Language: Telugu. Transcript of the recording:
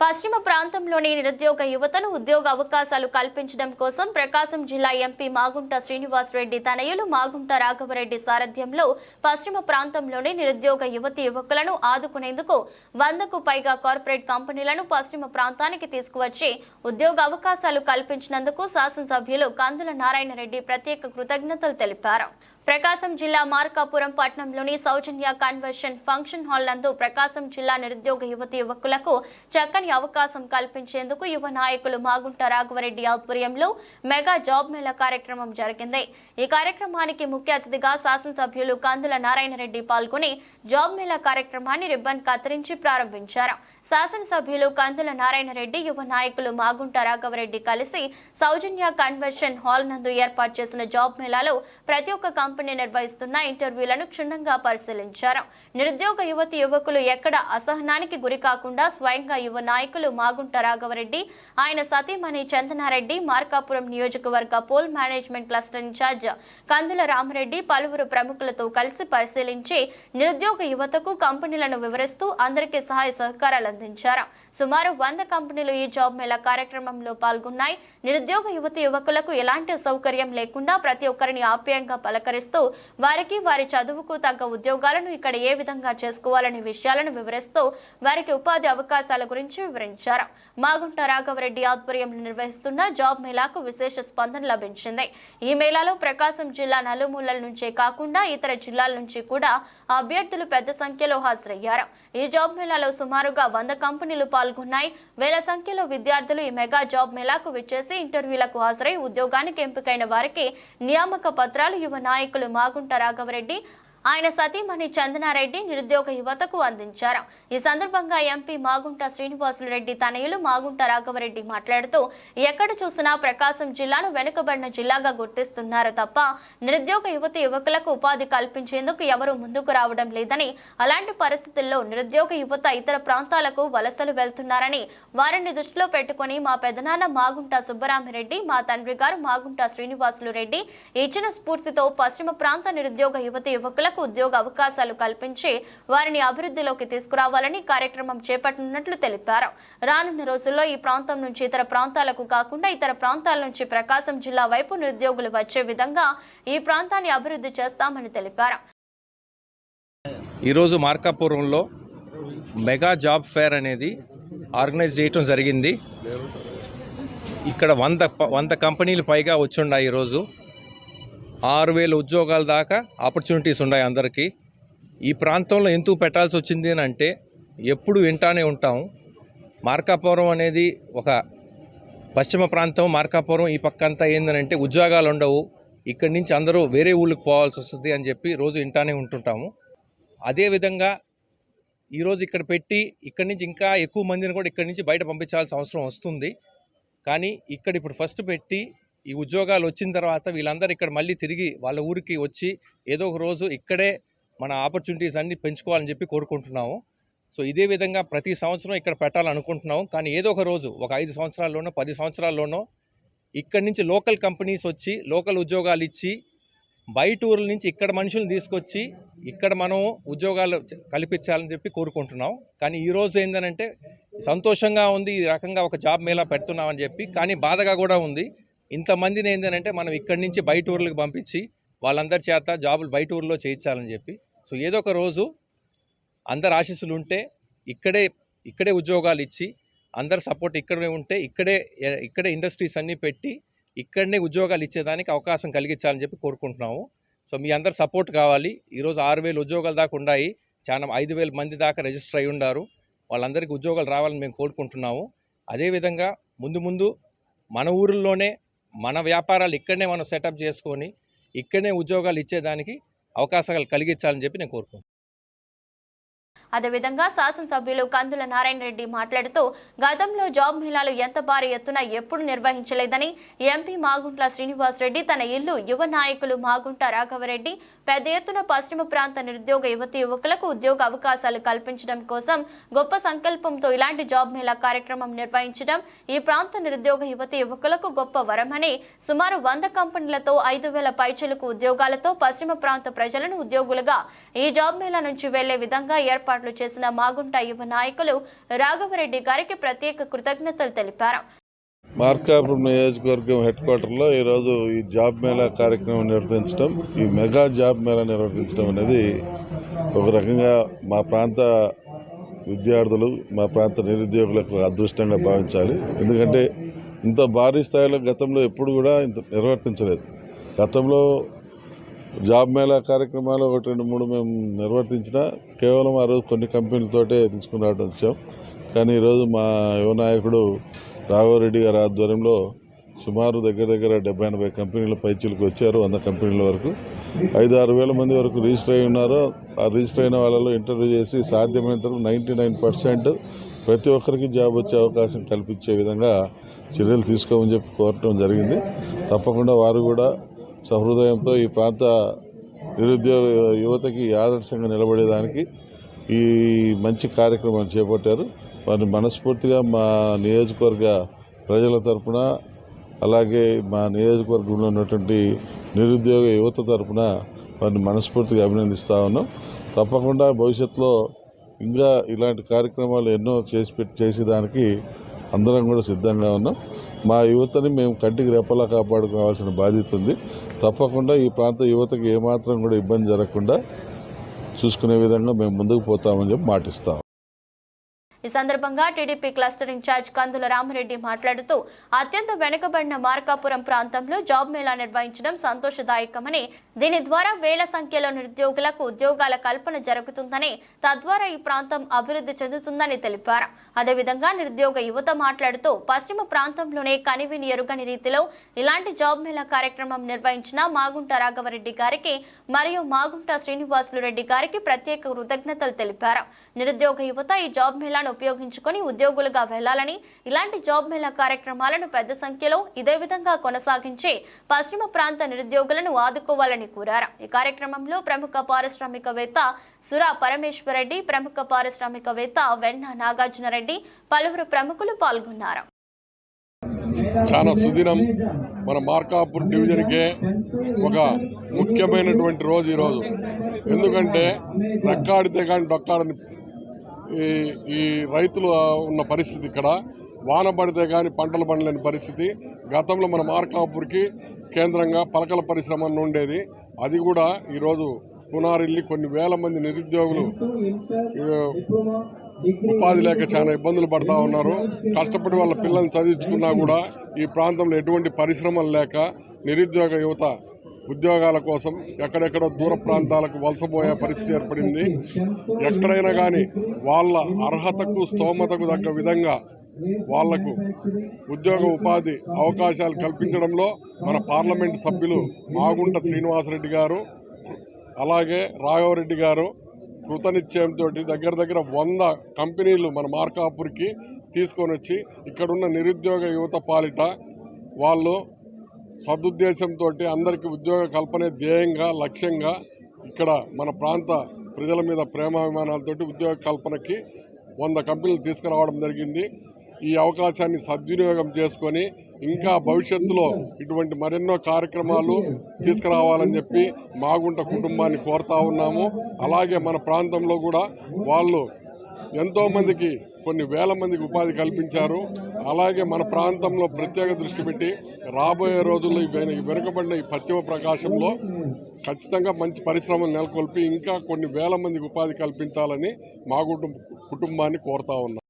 పశ్చిమ ప్రాంతంలోని నిరుద్యోగ యువతను ఉద్యోగ అవకాశాలు కల్పించడం కోసం ప్రకాశం జిల్లా ఎంపీ మాగుంట శ్రీనివాసరెడ్డి తనయులు మాగుంట రాఘవరెడ్డి సారథ్యంలో పశ్చిమ ప్రాంతంలోని నిరుద్యోగ యువతి యువకులను ఆదుకునేందుకు వందకు పైగా కార్పొరేట్ కంపెనీలను పశ్చిమ ప్రాంతానికి తీసుకువచ్చి ఉద్యోగ అవకాశాలు కల్పించినందుకు శాసనసభ్యులు కందుల నారాయణ రెడ్డి ప్రత్యేక కృతజ్ఞతలు తెలిపారు. ప్రకాశం జిల్లా మార్కాపురం పట్టణంలోని సౌజన్య కన్వెన్షన్ ఫంక్షన్ హాల్ నందు ప్రకాశం జిల్లా నిరుద్యోగ యువతి యువకులకు చక్కని అవకాశం కల్పించేందుకు యువ నాయకులు మాగుంట రాఘవరెడ్డి ఆధ్వర్యంలో మెగా జాబ్ మేళా కార్యక్రమం జరిగింది. ఈ కార్యక్రమానికి ముఖ్య అతిథిగా శాసనసభ్యులు కందుల నారాయణ రెడ్డి పాల్గొని జాబ్ మేళా కార్యక్రమాన్ని రిబ్బన్ కత్తిరించి ప్రారంభించారు. శాసనసభ్యులు కందుల నారాయణ రెడ్డి యువ నాయకులు మాగుంట రాఘవరెడ్డి కలిసి సౌజన్య కన్వెన్షన్ హాల్ నందు ఏర్పాటు చేసిన జాబ్ మేళాలో ప్రతి ఒక్క కంపెనీ నిర్వహిస్తున్న ఇంటర్వ్యూలను క్షుణ్ణంగా పరిశీలించారు. నిరుద్యోగ యువతి యువకులు ఎక్కడ అసహనానికి గురి కాకుండా స్వయంగా యువ నాయకులు మాగుంట రాఘవరెడ్డి ఆయన సతీమణి చందనారెడ్డి మార్కాపురం నియోజకవర్గ poll management cluster incharge Kandula Rama Reddy పలువురు ప్రముఖులతో కలిసి పరిశీలించి నిరుద్యోగ యువతకు కంపెనీలను వివరిస్తూ అందరికీ సహాయ సహకారాలు అందించారు. సుమారు వంద కంపెనీలు ఈ జాబ్ మేళా కార్యక్రమంలో పాల్గొన్నాయి. నిరుద్యోగ యువతి యువకులకు ఎలాంటి సౌకర్యం లేకుండా ప్రతి ఒక్కరిని ఆప్యాయంగా వివరిస్తూ వారికి వారి చదువుకు తగ్గ ఉద్యోగాలను ఇక్కడ ఏ విధంగా చేసుకోవాలనే విషయాలను వివరిస్తూ వారికి ఉపాధి అవకాశాల గురించి వివరించారు. మాగుంట రాఘవరెడ్డి ఆధ్వర్యంలో నిర్వహిస్తున్న జాబ్ మేళాకు విశేష స్పందన లభించింది. ఈ మేళాలో ప్రకాశం జిల్లా నలుమూలల నుంచే కాకుండా ఇతర జిల్లాల నుంచి కూడా అభ్యర్థులు పెద్ద సంఖ్యలో హాజరయ్యారు. ఈ జాబ్ మేళాలో సుమారుగా వంద కంపెనీలు పాల్గొన్నాయి. వేల సంఖ్యలో విద్యార్థులు ఈ మెగా జాబ్ మేళాకు విచ్చేసి ఇంటర్వ్యూలకు హాజరై ఉద్యోగానికి ఎంపికైన వారికి నియామక పత్రాలు యువ నాయకులు మాగుంట రాఘవరెడ్డి ఆయన సతీమణి చందనారెడ్డి నిరుద్యోగ యువతకు అందించారు. ఈ సందర్భంగా ఎంపీ మాగుంట శ్రీనివాసులు రెడ్డి తనయులు మాగుంట రాఘవరెడ్డి మాట్లాడుతూ ఎక్కడ చూసినా ప్రకాశం జిల్లాను వెనుకబడిన జిల్లాగా గుర్తిస్తున్నారు తప్ప నిరుద్యోగ యువతి యువకులకు ఉపాధి కల్పించేందుకు ఎవరూ ముందుకు రావడం లేదని అలాంటి పరిస్థితుల్లో నిరుద్యోగ యువత ఇతర ప్రాంతాలకు వలసలు వెళ్తున్నారని వారిని దృష్టిలో పెట్టుకుని మా పెదనాన్న మాగుంట సుబ్బరామిరెడ్డి మా తండ్రి గారు మాగుంట శ్రీనివాసులు రెడ్డి ఇచ్చిన స్ఫూర్తితో పశ్చిమ ప్రాంత నిరుద్యోగ యువతి యువకులకు ఉద్యోగ అవకాశాలు కల్పించి వారిని అభివృద్ధిలోకి తీసుకురావాలని కార్యక్రమం చేపట్టనున్నట్లు తెలిపారు. రానున్న రోజుల్లో ఈ ప్రాంతం నుంచి ఇతర ప్రాంతాలకు కాకుండా ఇతర ప్రాంతాల నుంచి ప్రకాశం జిల్లా వైపు నిరుద్యోగులు వచ్చే విధంగా ఈ ప్రాంతాన్ని అభివృద్ధి చేస్తామని తెలిపారు. ఈరోజు మార్కాపురంలో మెగా జాబ్ ఫేర్ అనేది ఆర్గనైజ్ చేయటం జరిగింది. ఇక్కడ వంద వంద కంపెనీలు పైగా వచ్చున్నాయి ఈరోజు. ఆరు వేల ఉద్యోగాల దాకా ఆపర్చునిటీస్ ఉన్నాయి అందరికీ. ఈ ప్రాంతంలో ఎందుకు పెట్టాల్సి వచ్చింది అని అంటే ఎప్పుడు వింటానే ఉంటాం. మార్కాపురం అనేది ఒక పశ్చిమ ప్రాంతం మార్కాపురం ఈ పక్క అంతా ఏంటంటే ఉద్యోగాలు ఉండవు. ఇక్కడి నుంచి అందరూ వేరే ఊళ్ళకి పోవాల్సి వస్తుంది అని చెప్పి రోజు వింటానే ఉంటుంటాము. అదేవిధంగా ఈరోజు ఇక్కడ పెట్టి ఇక్కడి నుంచి ఇంకా ఎక్కువ మందిని కూడా ఇక్కడి నుంచి బయట పంపించాల్సిన అవసరం వస్తుంది. కానీ ఇక్కడ ఇప్పుడు ఫస్ట్ పెట్టి ఈ ఉద్యోగాలు వచ్చిన తర్వాత వీళ్ళందరూ ఇక్కడ మళ్ళీ తిరిగి వాళ్ళ ఊరికి వచ్చి ఏదో ఒక రోజు ఇక్కడే మన ఆపర్చునిటీస్ అన్ని పెంచుకోవాలని చెప్పి కోరుకుంటున్నాము. సో ఇదే విధంగా ప్రతి సంవత్సరం ఇక్కడ పెట్టాలనుకుంటున్నాం కానీ ఏదో ఒక రోజు ఒక ఐదు సంవత్సరాల్లోనో పది సంవత్సరాల్లోనో ఇక్కడి నుంచి లోకల్ కంపెనీస్ వచ్చి లోకల్ ఉద్యోగాలు ఇచ్చి బయట ఊర్ల నుంచి ఇక్కడ మనుషులను తీసుకొచ్చి ఇక్కడ మనం ఉద్యోగాలు కల్పించాలని చెప్పి కోరుకుంటున్నాం కానీ ఈ రోజు ఏంటంటే సంతోషంగా ఉంది ఈ రకంగా ఒక జాబ్ మేళా పెడుతున్నామని చెప్పి కానీ బాధగా కూడా ఉంది. ఇంతమందిని ఏంటంటే మనం ఇక్కడి నుంచి బయట ఊర్లకు పంపించి వాళ్ళందరి చేత జాబులు బయట ఊర్లో చేయించాలని చెప్పి. సో ఏదో ఒక రోజు అందరు ఆశీస్సులు ఉంటే ఇక్కడే ఇక్కడే ఉద్యోగాలు ఇచ్చి అందరు సపోర్ట్ ఇక్కడే ఉంటే ఇక్కడే ఇక్కడే ఇండస్ట్రీస్ అన్నీ పెట్టి ఇక్కడనే ఉద్యోగాలు ఇచ్చేదానికి అవకాశం కలిగించాలని చెప్పి కోరుకుంటున్నాము. సో మీ అందరు సపోర్ట్ కావాలి. ఈరోజు ఆరు వేలు ఉద్యోగాలు దాకా ఉన్నాయి చాలా ఐదు వేల మంది దాకా రిజిస్టర్ అయి ఉన్నారు వాళ్ళందరికీ ఉద్యోగాలు రావాలని మేము కోరుకుంటున్నాము. అదేవిధంగా ముందు ముందు మన ఊరిలోనే మన వ్యాపారాలు ఇక్కడనే మనం సెటప్ చేసుకొని ఇక్కడనే ఉద్యోగాలు ఇచ్చేదానికి అవకాశాలు కలిగించాలని చెప్పి నేను కోరుకుంటున్నాను. అదేవిధంగా శాసనసభ్యులు కందుల నారాయణ రెడ్డి మాట్లాడుతూ గతంలో జాబ్ మేళాలు ఎంత భారీ ఎత్తున ఎప్పుడు నిర్వహించలేదని ఎంపీ మాగుంట్ల శ్రీనివాస్ రెడ్డి తన ఇల్లు యువ నాయకులు మాగుంట రాఘవరెడ్డి పెద్ద ఎత్తున పశ్చిమ ప్రాంత నిరుద్యోగ యువతి యువకులకు ఉద్యోగ అవకాశాలు కల్పించడం కోసం గొప్ప సంకల్పంతో ఇలాంటి జాబ్ మేళా కార్యక్రమం నిర్వహించడం ఈ ప్రాంత నిరుద్యోగ యువతి యువకులకు గొప్ప వరమని సుమారు వంద కంపెనీలతో ఐదు వేల పైచలకు ఉద్యోగాలతో పశ్చిమ ప్రాంత ప్రజలను ఉద్యోగులుగా ఈ జాబ్ మేళా నుంచి వెళ్ళే విధంగా ఏర్పాటు ఏర్పాట్లు చేసిన మాగుంట యువ నాయకులు రాఘవరెడ్డి గారికి ప్రత్యేక కృతజ్ఞతలు తెలిపారు. మార్కాపురం నియోజకవర్గం హెడ్ క్వార్టర్లో ఈరోజు ఈ జాబ్ మేళా కార్యక్రమం నిర్వహించడం ఈ మెగా జాబ్ మేళా నిర్వహించడం అనేది ఒక రకంగా మా ప్రాంత విద్యార్థులు మా ప్రాంత నిరుద్యోగులకు అదృష్టంగా భావించాలి. ఎందుకంటే ఇంత భారీ స్థాయిలో గతంలో ఎప్పుడు కూడా ఇంత నిర్వర్తించలేదు. గతంలో జాబ్ మేళా కార్యక్రమాలు ఒకటి రెండు మూడు మేము నిర్వర్తించినా కేవలం ఆ రోజు కొన్ని కంపెనీలతోటే తీసుకుని రావడం వచ్చాం. కానీ ఈరోజు మా యువ నాయకుడు రాఘవరెడ్డి గారి ఆధ్వర్యంలో సుమారు దగ్గర దగ్గర డెబ్బై ఎనభై కంపెనీల పైచీలకు వచ్చారు వంద కంపెనీల వరకు. ఐదు ఆరు వేల మంది వరకు రిజిస్టర్ అయి ఉన్నారు ఆ రిజిస్టర్ అయిన వాళ్ళలో ఇంటర్వ్యూ చేసి సాధ్యమైనంత నైంటీ నైన్ పర్సెంట్ ప్రతి ఒక్కరికి జాబ్ వచ్చే అవకాశం కల్పించే విధంగా చర్యలు తీసుకోమని చెప్పి కోరటం జరిగింది. తప్పకుండా వారు కూడా సహృదయంతో ఈ ప్రాంత నిరుద్యోగ యువతకి ఆదర్శంగా నిలబడేదానికి ఈ మంచి కార్యక్రమాన్ని చేపట్టారు. వారిని మనస్ఫూర్తిగా మా నియోజకవర్గ ప్రజల తరపున అలాగే మా నియోజకవర్గంలో ఉన్నటువంటి నిరుద్యోగ యువత తరపున వారిని మనస్ఫూర్తిగా అభినందిస్తూ ఉన్నాం. తప్పకుండా భవిష్యత్తులో ఇంకా ఇలాంటి కార్యక్రమాలు ఎన్నో చేసి పెట్టి చేసేదానికి అందరం కూడా సిద్ధంగా ఉన్నాం. మా యువతని మేము కంటికి రెప్పలా కాపాడుకోవాల్సిన బాధ్యత ఉంది. తప్పకుండా ఈ ప్రాంత యువతకు ఏమాత్రం కూడా ఇబ్బంది జరగకుండా చూసుకునే విధంగా మేము ముందుకు పోతామని చెప్పి మాటిస్తాం. ఈ సందర్భంగా TDP cluster incharge Kandula Rama Reddy మాట్లాడుతూ అత్యంత వెనుకబడిన మార్కాపురం ప్రాంతంలో జాబ్ మేళా నిర్వహించడం సంతోషదాయకమని దీని ద్వారా వేల సంఖ్యలో నిరుద్యోగులకు ఉద్యోగాల కల్పన జరుగుతుందని తద్వారా ఈ ప్రాంతం అభివృద్ధి చెందుతుందని తెలిపారు. అదేవిధంగా నిరుద్యోగ యువత మాట్లాడుతూ పశ్చిమ ప్రాంతంలోనే కనివిని ఎరుగని రీతిలో ఇలాంటి జాబ్ మేళా కార్యక్రమం నిర్వహించిన మాగుంట రాఘవరెడ్డి గారికి మరియు మాగుంట శ్రీనివాసులు రెడ్డి గారికి ప్రత్యేక కృతజ్ఞతలు తెలిపారు. నిరుద్యోగ యువత ఈ జాబ్ మేళాను ఉపయోగించుకొని ఉద్యోగులుగా వెళ్ళాలని ఇలాంటి జాబ్ మేళా కార్యక్రమాలను పెద్ద సంఖ్యలో ఇదే విధంగా కొనసాగించి పశ్చిమ ప్రాంత నిరుద్యోగులను ఆదుకోవాలని కోరారు. ఈ కార్యక్రమంలో ప్రముఖ పారిశ్రామికవేత్త సురా పరమేశ్వరరెడ్డి ప్రముఖ పారిశ్రామికవేత్త వెన్న నాగార్జునరెడ్డి పలువురు ప్రముఖులు పాల్గొన్నారు. చాలా సుదినం మన మార్కాపూర్ డివిజన్కే ఒక ముఖ్యమైనటువంటి రోజు ఈరోజు. ఎందుకంటే రక్కాడితే కానీ డొక్కాడని ఈ ఈ రైతులు ఉన్న పరిస్థితి ఇక్కడ. వాన పడితే కానీ పంటలు పండలేని పరిస్థితి. గతంలో మన మార్కాపూర్కి కేంద్రంగా పలకల పరిశ్రమ ఉండేది. అది కూడా ఈరోజు పునారిల్లి కొన్ని వేల మంది నిరుద్యోగులు ఉపాధి లేక చాలా ఇబ్బందులు పడతా ఉన్నారు. కష్టపడి వాళ్ళ పిల్లల్ని చదివించుకున్నా కూడా ఈ ప్రాంతంలో ఎటువంటి పరిశ్రమలు లేక నిరుద్యోగ యువత ఉద్యోగాల కోసం ఎక్కడెక్కడో దూర ప్రాంతాలకు వలసపోయే పరిస్థితి ఏర్పడింది. ఎక్కడైనా కానీ వాళ్ళ అర్హతకు స్తోమతకు తగ్గ విధంగా వాళ్ళకు ఉద్యోగ ఉపాధి అవకాశాలు కల్పించడంలో మన పార్లమెంట్ సభ్యులు మాగుంట శ్రీనివాసరెడ్డి గారు అలాగే రాఘవరెడ్డి గారు కృతనిశ్చయంతో దగ్గర దగ్గర వంద కంపెనీలు మన మార్కాపూర్కి తీసుకొని వచ్చి ఇక్కడున్న నిరుద్యోగ యువత పాలిట వాళ్ళు సదుద్దేశంతో అందరికీ ఉద్యోగ కల్పనే ధ్యేయంగా లక్ష్యంగా ఇక్కడ మన ప్రాంత ప్రజల మీద ప్రేమాభిమానాలతోటి ఉద్యోగ కల్పనకి వంద కంపెనీలు తీసుకురావడం జరిగింది. ఈ అవకాశాన్ని సద్వినియోగం చేసుకొని ఇంకా భవిష్యత్తులో ఇటువంటి మరెన్నో కార్యక్రమాలు తీసుకురావాలని చెప్పి మాగుంట కుటుంబాన్ని కోరుతా ఉన్నాము. అలాగే మన ప్రాంతంలో కూడా వాళ్ళు ఎంతోమందికి కొన్ని వేల మందికి ఉపాధి కల్పించారు. అలాగే మన ప్రాంతంలో ప్రత్యేక దృష్టి పెట్టి రాబోయే రోజుల్లో ఈ ఈ వెనుకబడిన ఈ పశ్చిమ ప్రకాశంలో ఖచ్చితంగా మంచి పరిశ్రమలు నెలకొల్పి ఇంకా కొన్ని వేల మందికి ఉపాధి కల్పించాలని మా కుటుంబ కుటుంబాన్ని కోరుతా ఉన్నాం.